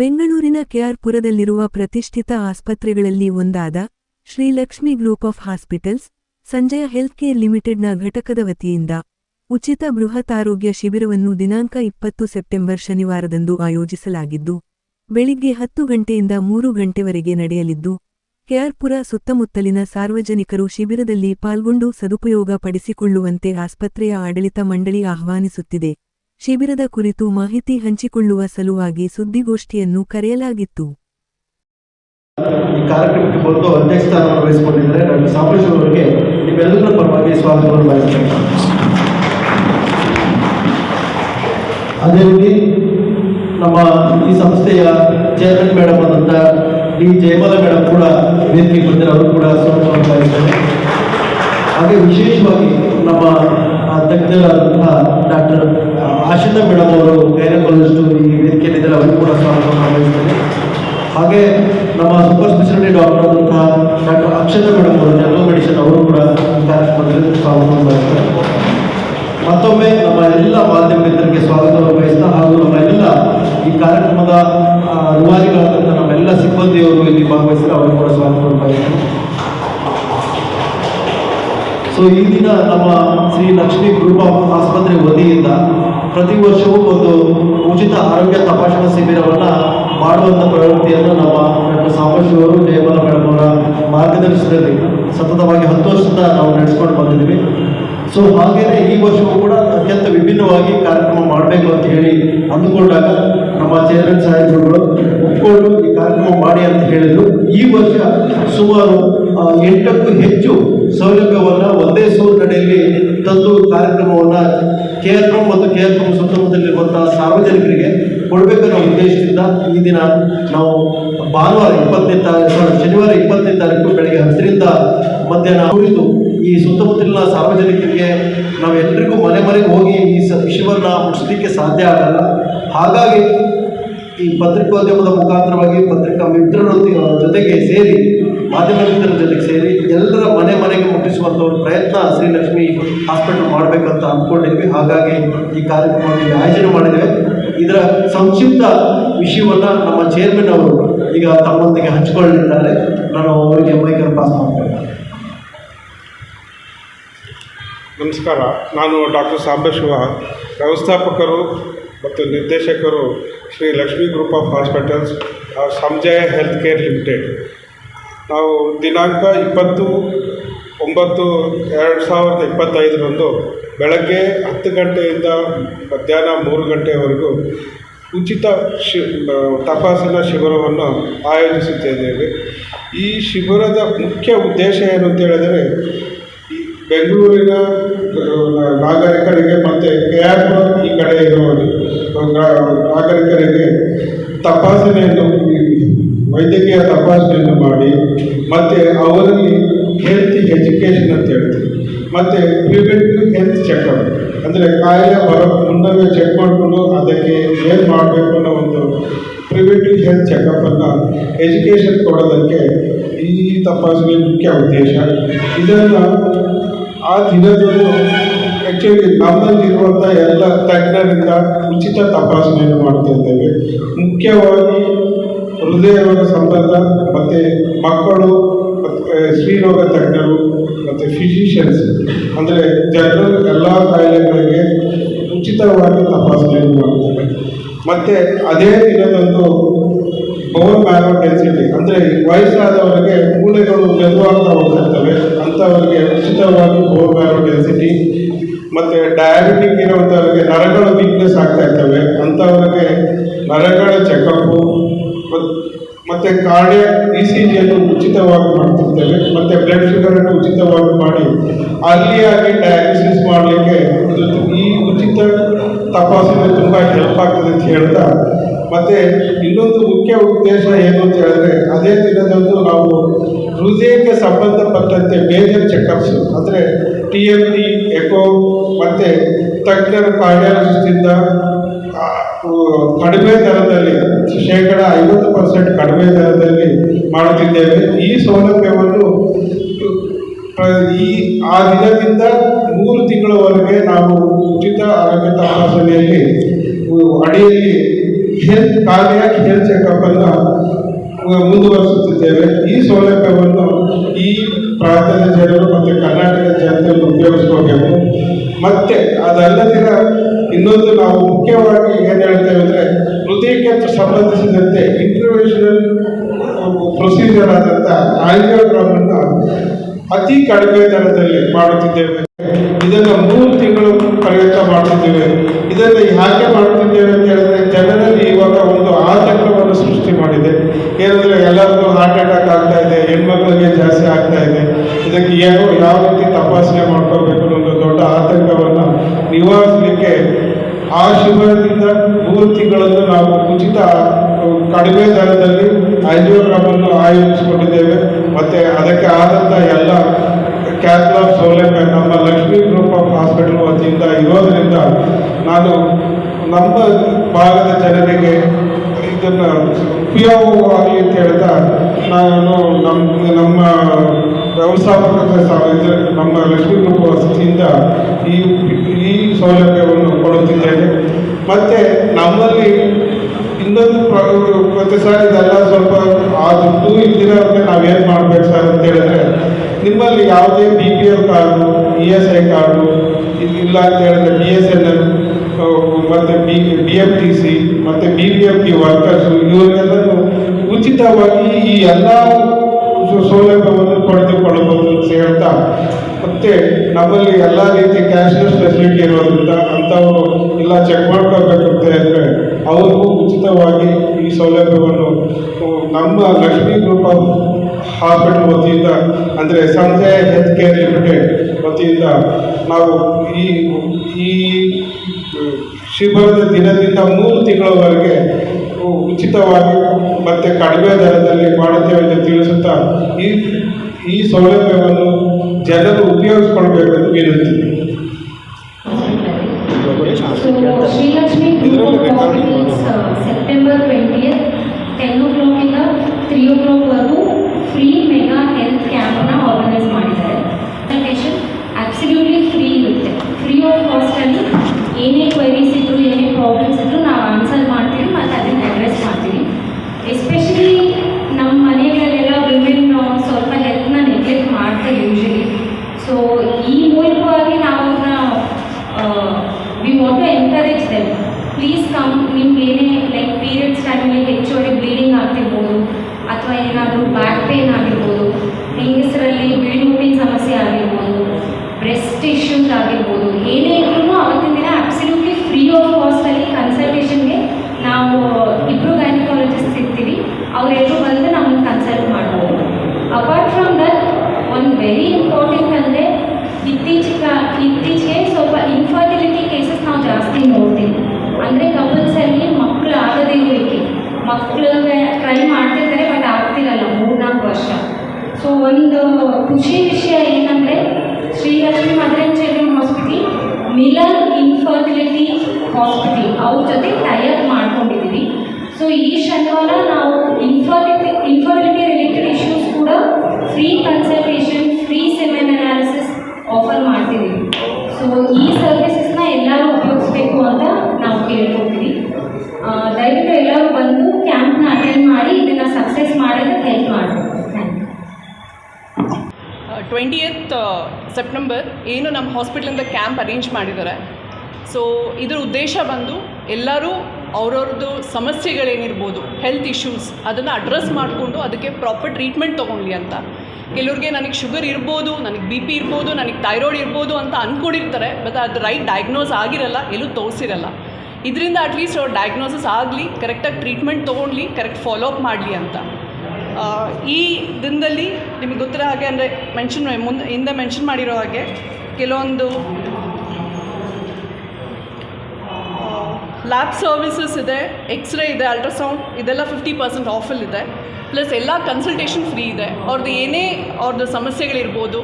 ಬೆಂಗಳೂರಿನ ಕೆಆರ್ಪುರದಲ್ಲಿರುವ ಪ್ರತಿಷ್ಠಿತ ಆಸ್ಪತ್ರೆಗಳಲ್ಲಿ ಒಂದಾದ Srilakshmi group of hospitals, Sanjaya health care ಲಿಮಿಟೆಡ್ನ ಘಟಕದ ವತಿಯಿಂದ ಉಚಿತ ಬೃಹತ್ ಆರೋಗ್ಯ ಶಿಬಿರವನ್ನು ದಿನಾಂಕ ಇಪ್ಪತ್ತು ಸೆಪ್ಟೆಂಬರ್ ಶನಿವಾರದಂದು ಆಯೋಜಿಸಲಾಗಿದ್ದು, ಬೆಳಿಗ್ಗೆ ಹತ್ತು ಗಂಟೆಯಿಂದ ಮೂರು ಗಂಟೆವರೆಗೆ ನಡೆಯಲಿದ್ದು, ಕೆಆರ್ಪುರ ಸುತ್ತಮುತ್ತಲಿನ ಸಾರ್ವಜನಿಕರು ಶಿಬಿರದಲ್ಲಿ ಪಾಲ್ಗೊಂಡು ಸದುಪಯೋಗ ಪಡಿಸಿಕೊಳ್ಳುವಂತೆ ಆಸ್ಪತ್ರೆಯ ಆಡಳಿತ ಮಂಡಳಿ ಆಹ್ವಾನಿಸುತ್ತಿದೆ. ಶಿಬಿರದ ಕುರಿತು ಮಾಹಿತಿ ಹಂಚಿಕೊಳ್ಳುವ ಸಲುವಾಗಿ ಸುದ್ದಿಗೋಷ್ಠಿಯನ್ನು ಕರೆಯಲಾಗಿತ್ತು. ಈ ಕಾರ್ಯಕ್ರಮಕ್ಕೆ ಬಂದು ಅಧ್ಯಕ್ಷಸ್ಥಾನವನ್ನು ವಹಿಸಿಕೊಂಡಿದ್ದಾರೆ ಡಾಕ್ಟರ್ ಸಾಂಬಶ್ ಅವರಿಗೆ ನಿಮ್ಮೆಲ್ಲರ ಪರವಾಗಿ ಸ್ವಾಗತವನ್ನು ಬಯಸ್ತೇನೆ ಅದೇ ರೀತಿ ನಮ್ಮ ಈ ಸಂಸ್ಥೆಯ ಚೇರ್ಮನ್ ಮೇಡಮ್ ಆದಂಥ ಡಿ ಜಯಮಾಲ ಮೇಡಮ್ ಕೂಡ ವೇದಿಕೆಗೆ ಬಂದರೆ ಅವರು ಕೂಡ ಸ್ವಾಗತವನ್ನು ಬಯಸ್ತೇನೆ ಹಾಗೆ ವಿಶೇಷವಾಗಿ ನಮ್ಮ ತಜ್ಞರಾದಂತಹ ಡಾಕ್ಟರ್ ಆಶಿತಾ ಮೇಡಮ್ ಅವರು ಗೈನಕಾಲಜಿಸ್ಟು ಈ ವೇದಿಕೆಯಲ್ಲಿದ್ದಾರೆ ಅವರು ಕೂಡ ಬಯಸ್ತೇನೆ ಹಾಗೆ ನಮ್ಮ ಸೂಪರ್ ಸ್ಪೆಷಾಲಿಟಿ ಡಾಕ್ಟರ್ ಆದಂತಹ ಡಾಕ್ಟರ್ ಅಕ್ಷತ ಮೇಡಮ್ ಅವರು ಜನರಲ್ ಅವರು ಕೂಡ ಕಾರ್ಯಕ್ರಮದಲ್ಲಿ ಬಯಸ್ತಾರೆ ಮತ್ತೊಮ್ಮೆ ನಮ್ಮ ಎಲ್ಲ ಮಾಧ್ಯಮ ಮಿತ್ರರಿಗೆ ಸ್ವಾಗತವನ್ನು ಬಯಸ್ತಾ ಹಾಗೂ ನಮ್ಮ ಎಲ್ಲ ಈ ಕಾರ್ಯಕ್ರಮದ ರೂವಾರಿಗಳಾದಂಥ ನಮ್ಮೆಲ್ಲ ಸಿಬ್ಬಂದಿಯವರು ಇಲ್ಲಿ ಭಾಗವಹಿಸಿದ್ರೆ ಅವರು ಕೂಡ ಸ್ವಾಗತವನ್ನು ಬಯಸ್ತಾರೆ ಸೊ ಈ ದಿನ ನಮ್ಮ ಶ್ರೀ ಲಕ್ಷ್ಮೀ ಗ್ರೂಪ್ ಆಸ್ಪತ್ರೆ ವತಿಯಿಂದ ಪ್ರತಿ ವರ್ಷವೂ ಒಂದು ಉಚಿತ ಆರೋಗ್ಯ ತಪಾಸಣಾ ಶಿಬಿರವನ್ನು ಮಾಡುವಂಥ ಪ್ರವೃತ್ತಿಯನ್ನು ನಮ್ಮ ಡಾಕ್ಟರ್ ಸಾಂಬಶಿವ ಅವರು ಜಯಮಾಲ ಮೇಡಮ್ ಅವರ ಮಾರ್ಗದರ್ಶನದಲ್ಲಿ ಸತತವಾಗಿ ಹತ್ತು ವರ್ಷದಿಂದ ನಾವು ನಡೆಸ್ಕೊಂಡು ಬಂದಿದ್ದೀವಿ. ಸೊ ಹಾಗೇನೆ ಈ ವರ್ಷವೂ ಕೂಡ ಅತ್ಯಂತ ವಿಭಿನ್ನವಾಗಿ ಕಾರ್ಯಕ್ರಮ ಮಾಡಬೇಕು ಅಂತ ಹೇಳಿ ಅಂದುಕೊಂಡಾಗ ನಮ್ಮ ಚೇರ್ಮನ್ ಸಾಹೇಬರುಗಳು ಒಪ್ಪಿಕೊಂಡು ಈ ಕಾರ್ಯಕ್ರಮ ಮಾಡಿ ಅಂತ ಹೇಳಿದರು. ಈ ವರ್ಷ ಸುಮಾರು ಎಂಟಕ್ಕೂ ಹೆಚ್ಚು ಸೌಲಭ್ಯವನ್ನು ಒಂದೇ ಸೂರಿನಡಿಯಲ್ಲಿ ತಂದು ಕಾರ್ಯಕ್ರಮವನ್ನು ಕೆ ಎಲ್ ಪುರಂ ಮತ್ತು ಕೆ ಎಲ್ ಪುರಂ ಸುತ್ತಮುತ್ತಲಿರುವಂತಹ ಸಾರ್ವಜನಿಕರಿಗೆ ಕೊಡಬೇಕನ್ನೋ ಉದ್ದೇಶದಿಂದ ಈ ದಿನ ನಾವು ಭಾನುವಾರ ಇಪ್ಪತ್ತನೇ ತಾರೀಕು ಶನಿವಾರ ಇಪ್ಪತ್ತನೇ ತಾರೀಕು ಬೆಳಗ್ಗೆ ಹತ್ತರಿಂದ ಮಧ್ಯಾಹ್ನ ಕುರಿತು ಈ ಸುತ್ತಮುತ್ತಲಿನ ಸಾರ್ವಜನಿಕರಿಗೆ ನಾವೆಲ್ಲರಿಗೂ ಮನೆ ಮನೆಗೆ ಹೋಗಿ ಈ ವಿಷಯವನ್ನು ಮುಟ್ಟಿಸ್ಲಿಕ್ಕೆ ಸಾಧ್ಯ ಆಗಲ್ಲ. ಹಾಗಾಗಿ ಈ ಪತ್ರಿಕೋದ್ಯಮದ ಮುಖಾಂತರವಾಗಿ ಪತ್ರಿಕಾ ಮಿತ್ರರ ಜೊತೆಗೆ ಸೇರಿ ಮಾಧ್ಯಮ ಜೊತೆಗೆ ಸೇರಿ ಎಲ್ಲರ ಮನೆ ಮನೆಗೆ ಮುಟ್ಟಿಸುವಂಥ ಒಂದು ಪ್ರಯತ್ನ ಶ್ರೀಲಕ್ಷ್ಮಿ ಹಾಸ್ಪಿಟಲ್ ಮಾಡಬೇಕಂತ ಅಂದ್ಕೊಂಡಿದ್ವಿ ಹಾಗಾಗಿ ಈ ಕಾರ್ಯಕ್ರಮವನ್ನು ಆಯೋಜನೆ ಮಾಡಿದ್ದೇವೆ. ಇದರ ಸಂಕ್ಷಿಪ್ತ ವಿಷಯವನ್ನು ನಮ್ಮ ಚೇರ್ಮನ್ ಅವರು ಈಗ ತಮ್ಮೊಂದಿಗೆ ಹಂಚಿಕೊಳ್ಳಲಿದ್ದಾರೆ. ನಾನು ಅವರಿಗೆ ಮೈಕನ್ನು ಪಾಸ್ ಮಾಡ್ತೇನೆ. ನಮಸ್ಕಾರ. ನಾನು ಡಾಕ್ಟರ್ ಸಾಂಬಶಿವ ವ್ಯವಸ್ಥಾಪಕರು ಮತ್ತು ನಿರ್ದೇಶಕರು Shri Lakshmi group of hospitals Sanjaya health care limited. ನಾವು ದಿನಾಂಕ ಇಪ್ಪತ್ತು, ಒಂಬತ್ತು, ಎರಡು ಸಾವಿರದ ಇಪ್ಪತ್ತೈದರಂದು ಬೆಳಗ್ಗೆ ಹತ್ತು ಗಂಟೆಯಿಂದ ಮಧ್ಯಾಹ್ನ ಮೂರು ಗಂಟೆವರೆಗೂ ಉಚಿತ ಶಿ ತಪಾಸಣಾ ಶಿಬಿರವನ್ನು ಆಯೋಜಿಸುತ್ತಿದ್ದೇವೆ. ಈ ಶಿಬಿರದ ಮುಖ್ಯ ಉದ್ದೇಶ ಏನು ಅಂತ ಹೇಳಿದರೆ, ಈ ಬೆಂಗಳೂರಿನ ನಾಗರಿಕರಿಗೆ ಮತ್ತು ಕೆ ಆರ್ ಈ ಕಡೆ ಇರುವ ನಾಗರಿಕರಿಗೆ ತಪಾಸಣೆಯನ್ನು ವೈದ್ಯಕೀಯ ತಪಾಸಣೆಯನ್ನು ಮಾಡಿ, ಮತ್ತು ಅವರಲ್ಲಿ ಹೆಲ್ತ್ ಎಜುಕೇಷನ್ ಅಂತ ಹೇಳ್ತೀವಿ. ಮತ್ತು ಪ್ರಿವೆಂಟಿವ್ ಹೆಲ್ತ್ ಚೆಕಪ್ ಅಂದರೆ ಕಾಯಿಲೆ ಬರೋ ಮುನ್ನವೇ ಚೆಕ್ ಮಾಡಿಕೊಂಡು ಅದಕ್ಕೆ ಏನು ಮಾಡಬೇಕು ಅನ್ನೋ ಒಂದು ಪ್ರಿವೆಂಟಿವ್ ಹೆಲ್ತ್ ಚೆಕಪ್ಪನ್ನು ಎಜುಕೇಷನ್ ಕೊಡೋದಕ್ಕೆ ಈ ತಪಾಸಣೆ ಮುಖ್ಯ ಉದ್ದೇಶ. ಇದನ್ನು ಆ ದಿನದಂದು ಆ್ಯಕ್ಚುಲಿ ನಮ್ಮಲ್ಲಿರುವಂಥ ಎಲ್ಲ ತಜ್ಞರಿಂದ ಉಚಿತ ತಪಾಸಣೆಯನ್ನು ಮಾಡ್ತಾ ಇದ್ದೇವೆ. ಮುಖ್ಯವಾಗಿ ಹೃದಯ ರೋಗ ಸಂಬಂಧ ಮತ್ತು ಮಕ್ಕಳು ಸ್ತ್ರೀರೋಗ ತಜ್ಞರು, ಮತ್ತು ಫಿಸಿಷಿಯನ್ಸ್ ಅಂದರೆ ಜನರು ಎಲ್ಲ ಕಾಯಿಲೆಗಳಿಗೆ ಉಚಿತವಾಗಿ ತಪಾಸಣೆಯನ್ನು ಮಾಡ್ತೇವೆ ಮತ್ತು ಅದೇ ದಿನದಂದು ಬೋನ್ ಮ್ಯಾರೋ ಅಂದರೆ ವಯಸ್ಸಾದವರಿಗೆ ಮೂಳೆಗಳು ಮೆದುವಾಗ್ತಾ ಹೋಗ್ತಿರ್ತವೆ. ಅಂಥವರಿಗೆ ಉಚಿತವಾಗಿ ಬೋನ್ ಮ್ಯಾರೋ ಡೆನ್ಸಿಟಿ ಮತ್ತು ಡಯಾಬಿಟಿಕ್ ಇರೋವಂಥವ್ರಿಗೆ ನರಗಳು ವೀಕ್ನೆಸ್ ಆಗ್ತಾ ಇರ್ತವೆ. ಅಂಥವ್ರಿಗೆ ನರಗಳ ಚೆಕಪ್ಪು ಮತ್ತು ಕಾರ್ಡಿಯಾಕ್ ಇ ಸಿ ಜಿಯನ್ನು ಉಚಿತವಾಗಿ ಮಾಡ್ತಿರ್ತೇವೆ. ಮತ್ತು ಬ್ಲಡ್ ಶುಗರನ್ನು ಉಚಿತವಾಗಿ ಮಾಡಿ ಅಲ್ಲಿಯಾಗಿ ಡಯಾಲಿಸಿಸ್ ಮಾಡಲಿಕ್ಕೆ ಈ ಉಚಿತ ತಪಾಸಣೆ ತುಂಬ ಹೆಲ್ಪ್ ಆಗ್ತದೆ ಅಂತ ಹೇಳ್ತಾ, ಮತ್ತು ಇನ್ನೊಂದು ಮುಖ್ಯ ಉದ್ದೇಶ ಏನು ಅಂತ ಹೇಳಿದ್ರೆ, ಅದೇ ದಿನದಂದು ನಾವು ಹೃದಯಕ್ಕೆ ಸಂಬಂಧಪಟ್ಟಂತೆ ಮೇಜರ್ ಚೆಕಪ್ಸ್ ಅಂದರೆ ಟಿ ಎಂ ಟಿ ಎಕೋ ಮತ್ತು ತಜ್ಞರ ಉ- ಕಡಿಮೆ ದರದಲ್ಲಿ, ಶೇಕಡ ಐವತ್ತು ಪರ್ಸೆಂಟ್ ಕಡಿಮೆ ದರದಲ್ಲಿ ಮಾಡುತ್ತಿದ್ದೇವೆ. ಈ ಸೌಲಭ್ಯವನ್ನು ಈ, ಆ ದಿನದಿಂದ ಮೂರು ತಿಂಗಳವರೆಗೆ ನಾವು ಉಚಿತ ಆರೋಗ್ಯ ತಪಾಸಣೆಯಲ್ಲಿ ಅಡಿಯಲ್ಲಿ ಹೆಲ್ತ್ ಕಾರ್ಡಿಯಾಕ್ ಹೆಲ್ತ್ ಚೆಕಪ್ ಸೌಲಭ್ಯವನ್ನು ಈ ಪ್ರಾಂತ್ಯದ ಜನರು ಮತ್ತು ಕರ್ನಾಟಕದ ಜನತೆಯನ್ನು ಉಪಯೋಗಿಸ್ಕೋಬೇಕು ಮತ್ತೆ ಅದಲ್ಲದಿರ ಇನ್ನೊಂದು ನಾವು ಮುಖ್ಯವಾಗಿ ಏನು ಹೇಳ್ತೇವೆ ಅಂದರೆ ಹೃದಯಕ್ಕೆ ಸಂಬಂಧಿಸಿದಂತೆ ಇಂಟರ್ವೇಷನಲ್ ಪ್ರೊಸೀಜರ್ ಆದಂಥ ಆಂಜಿಯೋಗ್ರಾಮನ್ನು ಅತಿ ಕಡಿಮೆ ದರದಲ್ಲಿ ಮಾಡುತ್ತಿದ್ದೇವೆ. ಇದನ್ನು ಮೂರು ತಿಂಗಳು ಪ್ರಯತ್ನ ಮಾಡುತ್ತಿದ್ದೇವೆ. ಇದನ್ನು ಯಾಕೆ ಮಾಡುತ್ತಿದ್ದೇವೆ ಅಂತ ಹೇಳಿದ್ರೆ ಜನರಲ್ಲಿ ಇವಾಗ ಒಂದು ಆತಂಕವನ್ನು ಸೃಷ್ಟಿ ಮಾಡಿದೆ. ಏನಂದ್ರೆ ಎಲ್ಲರಿಗೂ ಹಾರ್ಟ್ ಅಟ್ಯಾಕ್ ಆಗ್ತಾ ಇದೆ, ಹೆಣ್ಮಕ್ಳಿಗೆ ಜಾಸ್ತಿ ಆಗ್ತಾ ಇದೆ. ಇದಕ್ಕೆ ಯಾವ ಯಾವ ರೀತಿ ತಪಾಸಣೆ ಮಾಡ್ಕೋಬೇಕು? ಅನ್ನೋ ದೊಡ್ಡ ಆತಂಕವನ್ನು ನಿವಾರಿಸಲಿಕ್ಕೆ ಆ ಶಿಬಿರದಿಂದ ಮೂರು ತಿಂಗಳನ್ನು ನಾವು ಉಚಿತ ಕಡಿಮೆ ದರದಲ್ಲಿ ಆಂಜಿಯೋಗ್ರಾಮನ್ನು ಆಯೋಜಿಸಿಕೊಂಡಿದ್ದೇವೆ. ಮತ್ತು ಅದಕ್ಕೆ ಆದಂಥ ಎಲ್ಲ ಕ್ಯಾತ್ಲಾಬ್ ಸೌಲಭ್ಯ, ನಮ್ಮ ಲಕ್ಷ್ಮೀ ಗ್ರೂಪ್ ಆಫ್ ಹಾಸ್ಪಿಟಲ್ ವತಿಯಿಂದ ಇರೋದರಿಂದ ನಾನು ನಮ್ಮ ಭಾಗದ ಜನರಿಗೆ ಇದನ್ನು ಉಪಯೋಗವಾಗಲಿ ಅಂತ ಹೇಳ್ತಾ ನಾನು ನಮ್ಮ ನಮ್ಮ ವ್ಯವಸ್ಥಾಪಕ ನಮ್ಮ ಲಕ್ಷ್ಮೀ ಕುಟುಂಬ ವಸತಿಯಿಂದ ಈ ಈ ಸೌಲಭ್ಯವನ್ನು ಕೊಡುತ್ತಿದ್ದೇವೆ ಮತ್ತು ನಮ್ಮಲ್ಲಿ ಇನ್ನೊಂದು ಪ್ರತಿ ಸಾರಿ ಇದೆಲ್ಲ ಸ್ವಲ್ಪ ಆ ದುಡ್ಡು ನಾವು ನಾವೇನು ಮಾಡಬೇಕು ಸರ್ ಅಂತ ಹೇಳಿದ್ರೆ, ನಿಮ್ಮಲ್ಲಿ ಯಾವುದೇ B P L card E S I card ಇಲ್ಲ ಅಂತ ಹೇಳಿದ್ರೆ ಬಿ ಎಸ್ ಎನ್ ಎಲ್ ಮತ್ತು B B F T C ಮತ್ತು B P F T workers ಇವರಿಗೆಲ್ಲರೂ ಉಚಿತವಾಗಿ ಈ ಎಲ್ಲ ಸೌ- ಸೌಲಭ್ಯವನ್ನು ಪಡೆದುಕೊಳ್ಳಬಹುದು ಅಂತ ಹೇಳ್ತಾ, ಮತ್ತೆ ನಮ್ಮಲ್ಲಿ ಎಲ್ಲ ರೀತಿ ಕ್ಯಾಶ್ಲೆಸ್ ಫೆಸಿಲಿಟಿ ಇರೋದ್ರಿಂದ ಅಂಥವರು ಎಲ್ಲ ಚೆಕ್ ಮಾಡ್ಕೋಬೇಕಂತ ಹೇಳಿದ್ರೆ, ಅವ್ರಿಗೂ ಉಚಿತವಾಗಿ ಈ ಸೌಲಭ್ಯವನ್ನು ನಮ್ಮ ಲಕ್ಷ್ಮೀ ಗ್ರೂಪ್ ಆಫ್ ಹಾಸ್ಪಿಟಲ್ ವತಿಯಿಂದ, ಅಂದರೆ ಸಂಜಯ ಹೆಲ್ತ್ ಕೇರ್ ಲಿಮಿಟೆಡ್ ವತಿಯಿಂದ ನಾವು ಈ ಈ ಶಿಬಿರದ ದಿನದಿಂದ ಮೂರು ತಿಂಗಳವರೆಗೆ ಉಚಿತವಾಗಿ ಮತ್ತು ಕಡಿಮೆ ದರದಲ್ಲಿ ಮಾಡುತ್ತೇವೆ ಎಂದು ತಿಳಿಸುತ್ತಾ ಈ ಈ ಸೌಲಭ್ಯವನ್ನು ಜನರು ಉಪಯೋಗಿಸ್ಕೊಳ್ಬೇಕು ಅಂತ So Sri Lakshmi Group of Properties, uh, September 20th, 10 o'clock ಇಂದ 3 o'clock ವರೆಗೂ ಫ್ರೀ ಮೆಗಾ ಹೆಲ್ತ್ ಕ್ಯಾಂಪ್ನ ಆರ್ಗನೈಸ್ ಮಾಡಿದ್ದಾರೆ ಕನ್ಸಲ್ಟೇಷನ್ ಅಬ್ಸಲ್ಯೂಟ್ಲಿ ಫ್ರೀ ಇರುತ್ತೆ ಫ್ರೀ ಆಫ್ ಕಾಸ್ಟಲ್ಲಿ ಏನೇ ಕ್ವೈರೀಸ್ ಇದ್ರು ಏನೇ ಪ್ರಾಬ್ಲಮ್ಸ್ ಇದ್ರು ನಾವು ಆನ್ಸರ್ ಮಾಡ್ತೀವಿ ಮತ್ತು ಅದನ್ನು ಅಡ್ರೆಸ್ ಮಾಡ್ತೀವಿ ಎಸ್ಪೆಷಲಿ ನಮ್ಮ ಮನೆಗಳಲ್ಲೆಲ್ಲ ವಿಮೆನ್ ಸ್ವಲ್ಪ ಹೆಲ್ತ್ನ ನೆಗ್ಲೆಕ್ಟ್ ಮಾಡ್ತಾರೆ ಯೂಶಲಿ ಸೊ ಈ ಮೂಲಕವಾಗಿ ನಾವು we want to encourage them please come ನಿಮ್ಗೆ ಏನೇ ಲೈಕ್ ಪೀರಿಯಡ್ಸ್ ಟೈಮಲ್ಲಿ ಹೆಚ್ಚುವರಿ ಬ್ಲೀಡಿಂಗ್ ಆಗ್ತಿರ್ಬೋದು ಅಥವಾ ಏನಾದರೂ ಬ್ಯಾಕ್ ಪೇನ್ ಆಗಿರ್ಬೋದು ಹೆಂಗಸರಲ್ಲಿ ಬಿಳಿ ಮುಟ್ಟಿನ ಸಮಸ್ಯೆ ಆಗಿರ್ಬೋದು ಬ್ರೆಸ್ಟ್ ಇಶ್ಯೂಸ್ ಆಗಿರ್ಬೋದು ಏನೇ ಇದ್ರೂ ಅವತ್ತಿನ ದಿನ ಅಬ್ಸಲ್ಯೂಟ್ಲಿ ಫ್ರೀ ಆಫ್ ಕಾಸ್ಟಲ್ಲಿ ಕನ್ಸಲ್ಟೇಷನ್ಗೆ ನಾವು ಇಬ್ಬರು ಗೈನಕಾಲಜಿಸ್ಟ್ ಇರ್ತೀವಿ ಅವರೆಲ್ಲರೂ ಬಂದು ನಮ್ಮನ್ನು ಕನ್ಸಲ್ಟ್ ಮಾಡ್ಬೋದು. ಅಪಾರ್ಟ್ ಫ್ರಮ್ ದಟ್ ಒಂದು ವೆರಿ ಇಂಪಾರ್ಟೆಂಟ್ ಅಂದರೆ ಇತ್ತೀಚಿಗೆ ಇತ್ತೀಚೆಗೆ ಸ್ವಲ್ಪ ಇನ್ಫರ್ಟಿಲಿಟಿ ಕೇಸಸ್ ನಾವು ಜಾಸ್ತಿ ನೋಡ್ತೀವಿ. ಅಂದರೆ ಕಪಲ್ಸಲ್ಲಿ ಮಕ್ಕಳು ಆಗದೇ ಇರಲಿಕ್ಕೆ. ಮಕ್ಕಳಿಗೆ ಟ್ರೈ ಮಾಡ್ತಿರ್ತಾರೆ ಬಟ್ ಆಗ್ತಿರಲ್ಲ, ಮೂರ್ನಾಲ್ಕು ವರ್ಷ. ಸೊ ಒಂದು ಖುಷಿ ವಿಷಯ ಏನಂದರೆ, Srilakshmi mother children hospital Milan infertility hospital ಅವ್ರ ಜೊತೆ ಟೈಅಪ್ ಮಾಡ್ಕೊಂಡಿದ್ದೀವಿ ಸೊ ಈ ಶನಿವಾರ ನಾವು free consultation free semen analysis offer ಮಾಡ್ತೀವಿ. ಸೊ ಈ ಸರ್ವಿಸಸ್ನ ಎಲ್ಲರೂ ಉಪಯೋಗಿಸ್ಬೇಕು ಅಂತ ನಾವು ಕೇಳ್ಕೊತೀವಿ. ದಯವಿಟ್ಟು ಎಲ್ಲರೂ ಬಂದು ಕ್ಯಾಂಪ್ನ ಅಟೆಂಡ್ ಮಾಡಿ, ಇದನ್ನು ಸಕ್ಸಸ್ ಮಾಡೋದಕ್ಕೆ ಹೆಲ್ಪ್ ಮಾಡಬೇಕು ಯು ಟ್ವೆಂಟಿಯತ್ ಸೆಪ್ಟೆಂಬರ್ ಏನು ನಮ್ಮ ಹಾಸ್ಪಿಟ್ಲಿಂದ ಕ್ಯಾಂಪ್ ಅರೇಂಜ್ ಮಾಡಿದ್ದಾರೆ. ಸೊ ಇದರ ಉದ್ದೇಶ ಬಂದು ಎಲ್ಲರೂ ಅವ್ರವ್ರದ್ದು ಸಮಸ್ಯೆಗಳೇನಿರ್ಬೋದು ಹೆಲ್ತ್ ಇಶ್ಯೂಸ್ ಅದನ್ನು ಅಡ್ರೆಸ್ ಮಾಡಿಕೊಂಡು ಅದಕ್ಕೆ ಪ್ರಾಪರ್ ಟ್ರೀಟ್ಮೆಂಟ್ ತೊಗೊಳ್ಳಿ ಅಂತ. ಕೆಲವ್ರಿಗೆ ನನಗೆ ಶುಗರ್ ಇರ್ಬೋದು, ನನಗೆ ಬಿ ಪಿ ಇರ್ಬೋದು, ನನಗೆ ಥೈರಾಯ್ಡ್ ಇರ್ಬೋದು ಅಂತ ಅಂದ್ಕೊಂಡಿರ್ತಾರೆ ಬಟ್ ಅದು ರೈಟ್ ಡಯಾಗ್ನೋಸ್ ಆಗಿರಲ್ಲ, ಎಲ್ಲೂ ತೋರಿಸಿರಲ್ಲ. ಇದರಿಂದ ಅಟ್ಲೀಸ್ಟ್ ಅವ್ರು ಡಯಾಗ್ನೋಸಿಸ್ ಆಗಲಿ ಕರೆಕ್ಟಾಗಿ ಟ್ರೀಟ್ಮೆಂಟ್ ತೊಗೊಂಡ್ಲಿ ಕರೆಕ್ಟ್ ಫಾಲೋ ಅಪ್ ಮಾಡಲಿ ಅಂತ. ಈ ದಿನದಲ್ಲಿ ನಿಮಗೆ ಗೊತ್ತಿರೋ ಹಾಗೆ ಅಂದರೆ ಮೆನ್ಷನ್ ಮುಂದೆ, ಹಿಂದೆ ಮೆನ್ಷನ್ ಮಾಡಿರೋ ಹಾಗೆ, ಕೆಲವೊಂದು ಲ್ಯಾಬ್ ಸರ್ವಿಸಸ್ ಇದೆ ಎಕ್ಸ್ರೇ ಇದೆ ಅಲ್ಟ್ರಾಸೌಂಡ್ ಇದೆಲ್ಲ ಫಿಫ್ಟಿ ಪರ್ಸೆಂಟ್ ಆಫಲ್ಲಿದೆ ಪ್ಲಸ್ ಎಲ್ಲ ಕನ್ಸಲ್ಟೇಷನ್ ಫ್ರೀ ಇದೆ. ಅವ್ರದ್ದು ಏನೇ ಅವ್ರದ್ದು ಸಮಸ್ಯೆಗಳಿರ್ಬೋದು,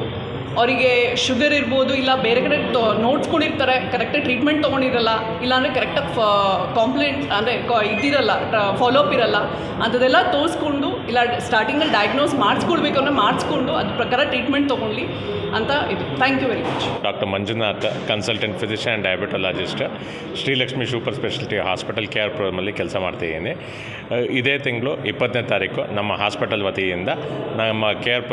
ಅವರಿಗೆ ಶುಗರ್ ಇರ್ಬೋದು, ಇಲ್ಲ ಬೇರೆ ಕಡೆ ನೋಡ್ಸ್ಕೊಂಡಿರ್ತಾರೆ ಕರೆಕ್ಟಾಗಿ ಟ್ರೀಟ್ಮೆಂಟ್ ತೊಗೊಂಡಿರಲ್ಲ, ಇಲ್ಲಾಂದರೆ ಕರೆಕ್ಟಾಗಿ ಫ ಕಾಂಪ್ಲೇಂಟ್ ಅಂದರೆ ಇದಿರಲ್ಲ ಫಾಲೋಅಪ್ ಇರಲ್ಲ. ಅಂಥದ್ದೆಲ್ಲ ತೋರಿಸ್ಕೊಂಡು, ಇಲ್ಲ ಸ್ಟಾರ್ಟಿಂಗಲ್ಲಿ ಡಯಾಗ್ನೋಸ್ ಮಾಡಿಸ್ಕೊಳ್ಬೇಕು ಅಂದರೆ ಮಾಡಿಸ್ಕೊಂಡು ಅದ್ರ ಪ್ರಕಾರ ಟ್ರೀಟ್ಮೆಂಟ್ ತೊಗೊಂಡ್ಲಿ. ಅಂತ ಇದು. Thank you very much doctor Manjunath consultant physician and diabetologist Srilakshmi super speciality hospital care ಪ್ರೋಗ್ರಾಮಲ್ಲಿ ಕೆಲಸ ಮಾಡ್ತಿದ್ದೀನಿ ಇದೇ ತಿಂಗಳು ಇಪ್ಪತ್ತನೇ ತಾರೀಕು ನಮ್ಮ ಹಾಸ್ಪಿಟಲ್ ವತಿಯಿಂದ ನಮ್ಮ ಕೇರ್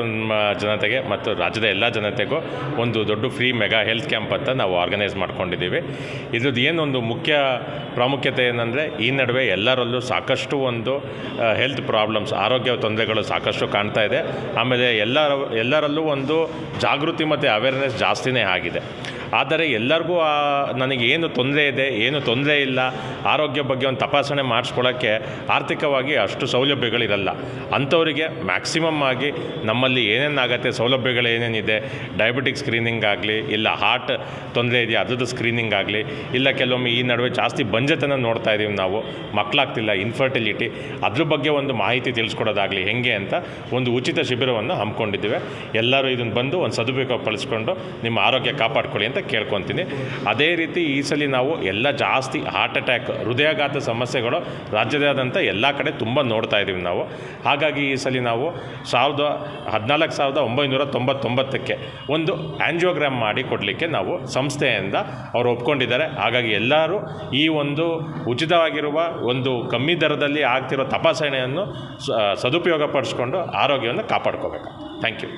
ಜನತೆಗೆ ಮತ್ತು ರಾಜ್ಯದ ಎಲ್ಲ ಜನತೆಗೂ ಒಂದು ದೊಡ್ಡ ಫ್ರೀ ಮೆಗಾ ಹೆಲ್ತ್ ಕ್ಯಾಂಪ್ ಅಂತ ನಾವು ಆರ್ಗನೈಸ್ ಮಾಡ್ಕೊಂಡಿದ್ದೀವಿ. ಇದ್ರದ್ದು ಏನೊಂದು ಮುಖ್ಯ ಪ್ರಾಮುಖ್ಯತೆ ಏನಂದರೆ ಈ ನಡುವೆ ಎಲ್ಲರಲ್ಲೂ ಸಾಕಷ್ಟು ಒಂದು ಹೆಲ್ತ್ ಪ್ರಾಬ್ಲಮ್ಸ್ ಆರೋಗ್ಯ ತೊಂದರೆಗಳು ಸಾಕಷ್ಟು ಕಾಣ್ತಾ ಇದೆ. ಆಮೇಲೆ ಎಲ್ಲರ, ಎಲ್ಲರಲ್ಲೂ ಒಂದು ಜಾಗೃತಿ ಮತ್ತು ಅವೇರ್ನೆಸ್ ಜಾಸ್ತಿನೇ ಆಗಿದೆ. ಆದರೆ ಎಲ್ಲರಿಗೂ ನನಗೇನು ತೊಂದರೆ ಇದೆ, ಏನು ತೊಂದರೆ ಇಲ್ಲ, ಆರೋಗ್ಯ ಬಗ್ಗೆ ಒಂದು ತಪಾಸಣೆ ಮಾಡಿಸ್ಕೊಳ್ಳೋಕ್ಕೆ ಆರ್ಥಿಕವಾಗಿ ಅಷ್ಟು ಸೌಲಭ್ಯಗಳಿರಲ್ಲ. ಅಂಥವರಿಗೆ ಮ್ಯಾಕ್ಸಿಮಮ್ ಆಗಿ ನಮ್ಮಲ್ಲಿ ಏನೇನಾಗತ್ತೆ ಸೌಲಭ್ಯಗಳು ಏನೇನಿದೆ ಡಯಾಬಿಟಿಕ್ ಸ್ಕ್ರೀನಿಂಗ್ ಆಗಲಿ, ಇಲ್ಲ ಹಾರ್ಟ್ ತೊಂದರೆ ಇದೆಯಾ, ಅದ್ರದ್ದು ಸ್ಕ್ರೀನಿಂಗ್ ಆಗಲಿ, ಇಲ್ಲ ಕೆಲವೊಮ್ಮೆ ಈ ನಡುವೆ ಜಾಸ್ತಿ ಬಂಜತನ ನೋಡ್ತಾ ಇದ್ದೀವಿ ನಾವು ಮಕ್ಕಳಾಗ್ತಿಲ್ಲ ಇನ್ಫರ್ಟಿಲಿಟಿ ಅದ್ರ ಬಗ್ಗೆ ಒಂದು ಮಾಹಿತಿ ತಿಳಿಸ್ಕೊಡೋದಾಗಲಿ ಹೆಂಗೆ ಅಂತ ಒಂದು ಉಚಿತ ಶಿಬಿರವನ್ನು ಹಮ್ಮಿಕೊಂಡಿದ್ದೇವೆ. ಎಲ್ಲರೂ ಇದನ್ನು ಬಂದು ಒಂದು ಸದುಪಯೋಗ ಪಡಿಸ್ಕೊಂಡು ನಿಮ್ಮ ಆರೋಗ್ಯ ಕಾಪಾಡ್ಕೊಳ್ಳಿ ಅಂತ ಕೇಳ್ಕೊತೀನಿ. ಅದೇ ರೀತಿ ಈ ಸಲ ನಾವು ಎಲ್ಲ ಜಾಸ್ತಿ ಹಾರ್ಟ್ ಅಟ್ಯಾಕ್ ಹೃದಯಾಘಾತ ಸಮಸ್ಯೆಗಳು ರಾಜ್ಯದಾದಂಥ ಎಲ್ಲ ಕಡೆ ತುಂಬ ನೋಡ್ತಾ ಇದ್ದೀವಿ ನಾವು. ಹಾಗಾಗಿ ಈ ಸಲ ನಾವು ಸಾವಿರದ ಹದಿನಾಲ್ಕು ಸಾವಿರದ ಒಂಬೈನೂರ ತೊಂಬತ್ತೊಂಬತ್ತಕ್ಕೆ ಒಂದು ಆ್ಯಂಜಿಯೋಗ್ರಾಮ್ ಮಾಡಿ ಕೊಡಲಿಕ್ಕೆ ನಾವು ಸಂಸ್ಥೆಯಿಂದ ಅವರು ಒಪ್ಕೊಂಡಿದ್ದಾರೆ. ಹಾಗಾಗಿ ಎಲ್ಲರೂ ಈ ಒಂದು ಉಚಿತವಾಗಿರುವ ಒಂದು ಕಮ್ಮಿ ದರದಲ್ಲಿ ಆಗ್ತಿರೋ ತಪಾಸಣೆಯನ್ನು ಸದುಪಯೋಗ ಪಡಿಸ್ಕೊಂಡು ಆರೋಗ್ಯವನ್ನು ಕಾಪಾಡ್ಕೋಬೇಕು. Thank you